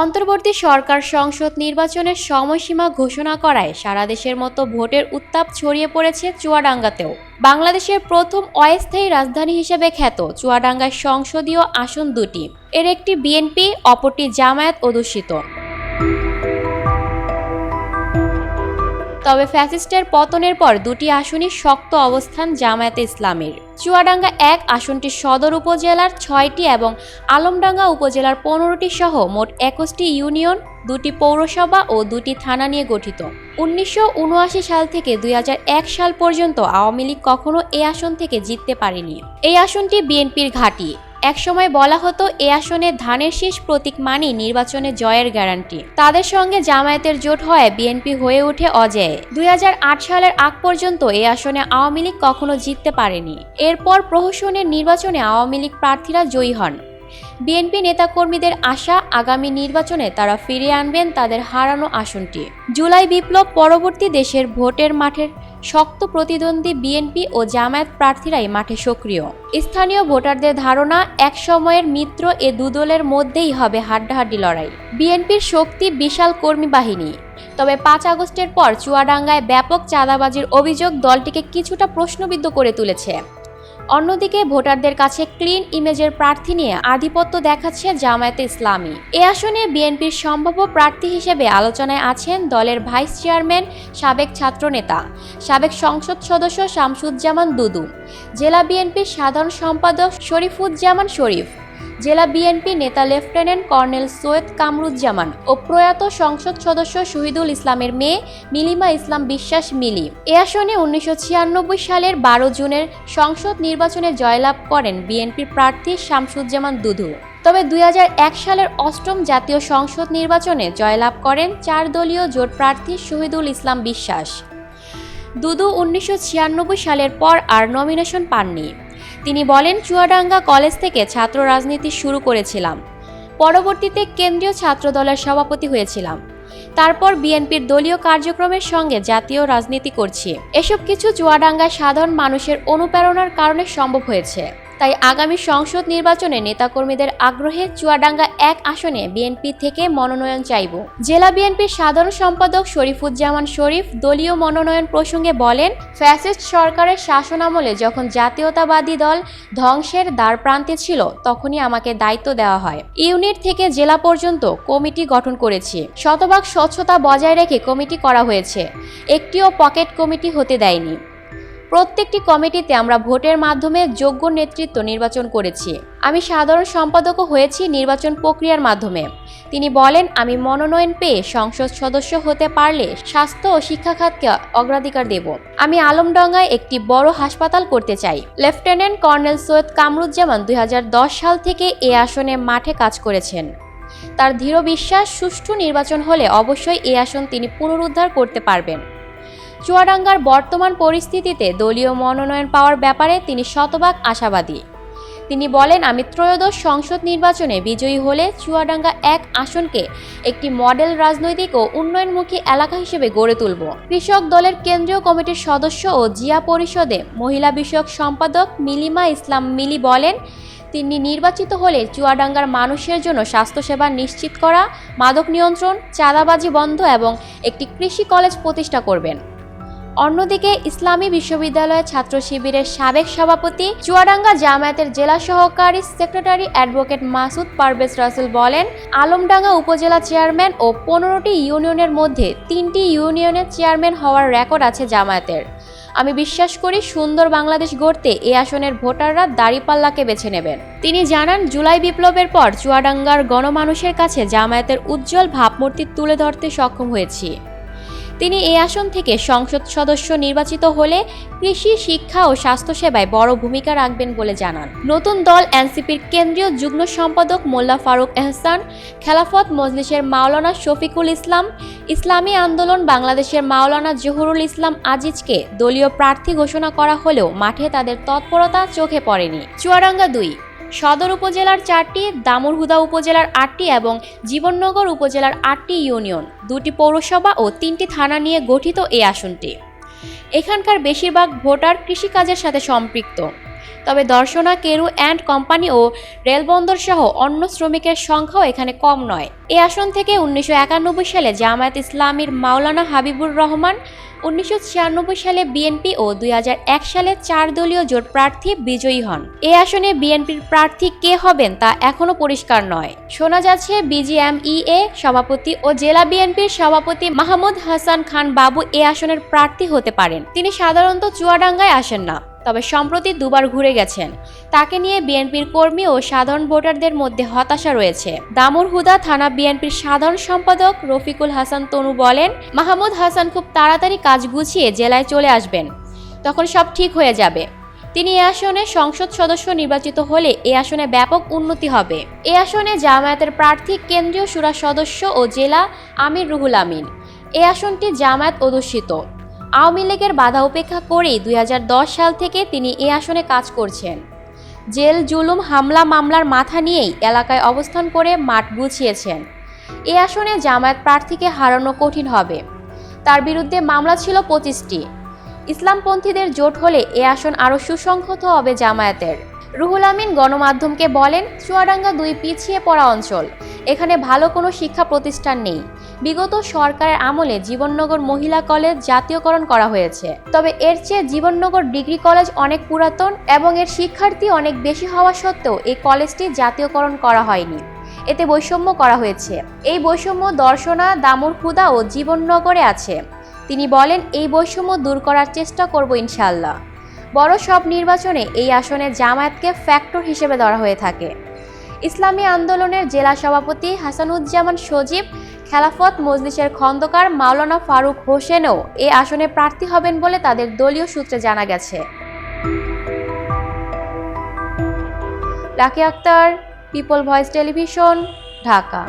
অন্তর্বর্তী সরকার সংসদ নির্বাচনের সময়সীমা ঘোষণা করায় সারা দেশের মতো ভোটের উত্তাপ ছড়িয়ে পড়েছে চুয়াডাঙ্গাতেও। বাংলাদেশের প্রথম অস্থায়ী রাজধানী হিসেবে খ্যাত চুয়াডাঙ্গার সংসদীয় আসন দুটি। এর একটি বিএনপি, অপরটি জামায়াত অধ্যুষিত তবে ফ্যাসিস্টের পতনের পর দুটি আসনই শক্ত অবস্থান জামায়াতে ইসলামের। চুয়াডাঙ্গা এক, আসনটি সদর উপজেলার ছয়টি এবং আলমডাঙ্গা উপজেলার পনেরোটি সহ মোট একুশটি ইউনিয়ন, দুটি পৌরসভা ও দুটি থানা নিয়ে গঠিত। উনিশশো উনআশি সাল থেকে দুই হাজার এক সাল পর্যন্ত আওয়ামী লীগ কখনো এ আসন থেকে জিততে পারেনি। এই আসনটি বিএনপির ঘাঁটি। একসময় বলা হতো, এ আসনে ধানের শীষ প্রতীক মানেই নির্বাচনে জয়ের গ্যারান্টি। তাদের সঙ্গে জামায়াতের জোট হয় বিএনপি হয়ে ওঠে অজেয়। দুই সালের আগ পর্যন্ত এ আসনে আওয়ামী লীগ কখনো জিততে পারেনি। এরপর প্রহসনের নির্বাচনে আওয়ামী লীগ প্রার্থীরা জয়ী হন। বিএনপি নেতাকর্মীদের আশা, আগামী নির্বাচনে তারা ফিরিয়ে আনবেন তাদের হারানো আসনটি। জুলাই বিপ্লব পরবর্তী দেশের ভোটের মাঠের শক্ত প্রতিদ্বন্দ্বী বিএনপি ও জামায়াত প্রার্থীরাই মাঠে সক্রিয়। স্থানীয় ভোটারদের ধারণা, এক সময়ের মিত্র এ দুদলের মধ্যেই হবে হাড্ডাহাড্ডি লড়াই। বিএনপির শক্তি বিশাল কর্মী বাহিনী। তবে পাঁচ আগস্টের পর চুয়াডাঙ্গায় ব্যাপক চাঁদাবাজির অভিযোগ দলটিকে কিছুটা প্রশ্নবিদ্ধ করে তুলেছে। অন্যদিকে ভোটারদের কাছে ক্লিন ইমেজের প্রার্থী নিয়ে আধিপত্য দেখাচ্ছে জামায়াতে ইসলামী। এ আসনে বিএনপির সম্ভাব্য প্রার্থী হিসেবে আলোচনায় আছেন দলের ভাইস চেয়ারম্যান, সাবেক ছাত্রনেতা, সাবেক সংসদ সদস্য শামসুজ্জামান দুদু। জেলা বিএনপির সাধারণ সম্পাদক শরীফুজ্জামান শরীফ। জেলা বিএনপি নেতা লেফটেন্যান্ট কর্নেল সৈয়দ কামরুজ্জামান ও প্রয়াত সংসদ সদস্য শহীদুল ইসলামের মেয়ে মিলিমা ইসলাম বিশ্বাস মিলি। এ আসনে উনিশশো ছিয়ানব্বই সালের বারো জুনের সংসদ নির্বাচনে জয়লাভ করেন বিএনপির প্রার্থী শামসুজ্জামান দুধু। তবে দুই হাজার এক সালের অষ্টম জাতীয় সংসদ নির্বাচনে জয়লাভ করেন চার দলীয় জোট প্রার্থী শহীদুল ইসলাম বিশ্বাস। দুদু উনিশশো ছিয়ানব্বই সালের পর আর নমিনেশন পাননি। তিনি বলেন, চুয়াডাঙ্গা কলেজ থেকে ছাত্র রাজনীতি শুরু করেছিলাম। পরবর্তীতে কেন্দ্রীয় ছাত্র দলের সভাপতি হয়েছিলাম। তারপর বিএনপির দলীয় কার্যক্রমের সঙ্গে জাতীয় রাজনীতি করছি। এসব কিছু চুয়াডাঙ্গায় সাধারণ মানুষের অনুপ্রেরণার কারণে সম্ভব হয়েছে। তাই আগামী সংসদ নির্বাচনে নেতাকর্মীদের আগ্রহে চুয়াডাঙ্গা এক আসনে বিএনপি থেকে মনোনয়ন চাইব। জেলা বিএনপির সাধারণ সম্পাদক শরীফুজ্জামান শরীফ দলীয় মনোনয়ন প্রসঙ্গে বলেন, ফ্যাসিস্ট সরকারের শাসনামলে যখন জাতীয়তাবাদী দল ধ্বংসের দ্বার প্রান্তে ছিল, তখনই আমাকে দায়িত্ব দেওয়া হয়। ইউনিট থেকে জেলা পর্যন্ত কমিটি গঠন করেছি। শতভাগ স্বচ্ছতা বজায় রেখে কমিটি করা হয়েছে। একটিও পকেট কমিটি হতে দেয়নি। প্রত্যেকটি কমিটিতে আমরা ভোটের মাধ্যমে যোগ্য নেতৃত্ব নির্বাচন করেছি। আমি সাধারণ সম্পাদকও হয়েছি নির্বাচন প্রক্রিয়ার মাধ্যমে। তিনি বলেন, আমি মনোনয়ন পেয়ে সংসদ সদস্য হতে পারলে স্বাস্থ্য ও শিক্ষা খাতকে অগ্রাধিকার দেব। আমি আলমডাঙ্গায় একটি বড় হাসপাতাল করতে চাই। লেফটেন্যান্ট কর্নেল সৈয়দ কামরুজ্জামান দুই হাজার দশ সাল থেকে এ আসনে মাঠে কাজ করেছেন। তার দৃঢ় বিশ্বাস সুষ্ঠু নির্বাচন হলে অবশ্যই এ আসন তিনি পুনরুদ্ধার করতে পারবেন। চুয়াডাঙ্গার বর্তমান পরিস্থিতিতে দলীয় মনোনয়ন পাওয়ার ব্যাপারে তিনি শতভাগ আশাবাদী। তিনি বলেন, আমি ত্রয়োদশ সংসদ নির্বাচনে বিজয়ী হলে চুয়াডাঙ্গা এক আসনকে একটি মডেল রাজনৈতিক ও উন্নয়নমুখী এলাকা হিসেবে গড়ে তুলব। কৃষক দলের কেন্দ্রীয় কমিটির সদস্য ও জিয়া পরিষদে মহিলা বিষয়ক সম্পাদক মিলিমা ইসলাম মিলি বলেন, তিনি নির্বাচিত হলে চুয়াডাঙ্গার মানুষের জন্য স্বাস্থ্যসেবা নিশ্চিত করা, মাদক নিয়ন্ত্রণ, চাঁদাবাজি বন্ধ এবং একটি কৃষি কলেজ প্রতিষ্ঠা করবেন। অন্যদিকে ইসলামী বিশ্ববিদ্যালয়ের ছাত্র শিবিরের সাবেক সভাপতি চুয়াডাঙ্গা জামায়াতের জেলা সহকারী সেক্রেটারি অ্যাডভোকেট মাসুদ পারভেজ রাসেল বলেন, আলমডাঙ্গা উপজেলা চেয়ারম্যান ও পনেরোটি ইউনিয়নের মধ্যে তিনটি ইউনিয়নের চেয়ারম্যান হওয়ার রেকর্ড আছে জামায়াতের। আমি বিশ্বাস করি সুন্দর বাংলাদেশ গড়তে এ আসনের ভোটাররা দাড়িপাল্লাকে বেছে নেবেন। তিনি জানান, জুলাই বিপ্লবের পর চুয়াডাঙ্গার গণমানুষের কাছে জামায়াতের উজ্জ্বল ভাবমূর্তি তুলে ধরতে সক্ষম হয়েছি। তিনি এই আসন থেকে সংসদ সদস্য নির্বাচিত হলে কৃষি, শিক্ষা ও স্বাস্থ্যসেবায় বড় ভূমিকা রাখবেন বলে জানান। নতুন দল এনসিপির কেন্দ্রীয় যুগ্ম সম্পাদক মোল্লা ফারুক এহসান, খেলাফত মজলিসের মাওলানা শফিকুল ইসলাম, ইসলামী আন্দোলন বাংলাদেশের মাওলানা জহুরুল ইসলাম আজিজকে দলীয় প্রার্থী ঘোষণা করা হলেও মাঠে তাদের তৎপরতা চোখে পড়েনি। চুয়াডাঙ্গা দুই সদর উপজেলার চারটি দামুরহুদা উপজেলার আটটি এবং জীবননগর উপজেলার আটটি ইউনিয়ন। দুটি পৌরসভা ও তিনটি থানা নিয়ে গঠিত এই আসনটি। এখানকার বেশিরভাগ ভোটার কৃষিকাজের সাথে সম্পৃক্ত। তবে দর্শনা, কেরু অ্যান্ড কোম্পানি ও রেলবন্দর সহ অন্য শ্রমিকের সংখ্যাও এখানে কম নয়। এ আসন থেকে উনিশশো একানব্বই সালে জামায়াত ইসলামীর মাওলানা হাবিবুর রহমান উনিশশো ছিয়ানব্বই সালে বিএনপি ও দুই হাজার এক সালে চার দলীয় জোট প্রার্থী বিজয়ী হন। এ আসনে বিএনপির প্রার্থী কে হবেন তা এখনও পরিষ্কার নয়। শোনা যাচ্ছে বিজিএমইএ সভাপতি ও জেলা বিএনপির সভাপতি মাহমুদ হাসান খান বাবু এ আসনের প্রার্থী হতে পারেন। তিনি সাধারণত চুয়াডাঙ্গায় আসেন না। তবে সম্প্রতি দুবার ঘুরে গেছেন। তাকে নিয়ে বিএনপির কর্মী ও সাধারণ ভোটারদের মধ্যে হতাশা রয়েছে। দামুর হুদা থানা বিএনপির সাধারণ সম্পাদক রফিকুল হাসান তনু বলেন, মাহমুদ হাসান খুব তাড়াতাড়ি কাজ গুছিয়ে জেলায় চলে আসবেন। তখন সব ঠিক হয়ে যাবে। তিনি এ আসনে সংসদ সদস্য নির্বাচিত হলে এ আসনে ব্যাপক উন্নতি হবে। এ আসনে জামায়াতের প্রার্থী, কেন্দ্রীয় সুরা সদস্য ও জেলা আমির রুহুল আমিন। এ আসনটি জামায়াত অধ্যুষিত। আওয়ামী লীগের বাধা উপেক্ষা করেই দুই হাজার দশ সাল থেকে তিনি এ আসনে কাজ করছেন। জেল, জুলুম, হামলা, মামলার মাথা নিয়েই এলাকায় অবস্থান করে মাঠ গুছিয়েছেন। এ আসনে জামায়াত প্রার্থীকে হারানো কঠিন হবে। তার বিরুদ্ধে মামলা ছিল পঁচিশটি। ইসলামপন্থীদের জোট হলে এ আসন আরও সুসংহত হবে জামায়াতের। রুহুল আমিন গণমাধ্যমকে বলেন, চুয়াডাঙ্গা দুই পিছিয়ে পড়া অঞ্চল। এখানে ভালো কোনো শিক্ষা প্রতিষ্ঠান নেই। বিগত সরকারের আমলে জীবননগর মহিলা কলেজ জাতীয়করণ করা হয়েছে। তবে এর চেয়ে জীবননগর ডিগ্রি কলেজ অনেক পুরাতন এবং এর শিক্ষার্থী অনেক বেশি হওয়া সত্ত্বেও এই কলেজটি জাতীয়করণ করা হয়নি। এতে বৈষম্য করা হয়েছে। এই বৈষম্য দর্শনা, দামুর হুদা ও জীবননগরে আছে। তিনি বলেন, এই বৈষম্য দূর করার চেষ্টা করব ইনশাল্লাহ বড় সব নির্বাচনে এই আসনে জামায়াতকে ফ্যাক্টর হিসেবে ধরা হয়ে থাকে। ইসলামী আন্দোলনের জেলা সভাপতি হাসানুজ্জামান সজীব, খেলাফত মজলিসের খন্দকার মাওলানা ফারুক হোসেনও এ আসনে প্রার্থী হবেন বলে তাদের দলীয় সূত্রে জানা গেছে। Lucky Akhter, people voice television, Dhaka.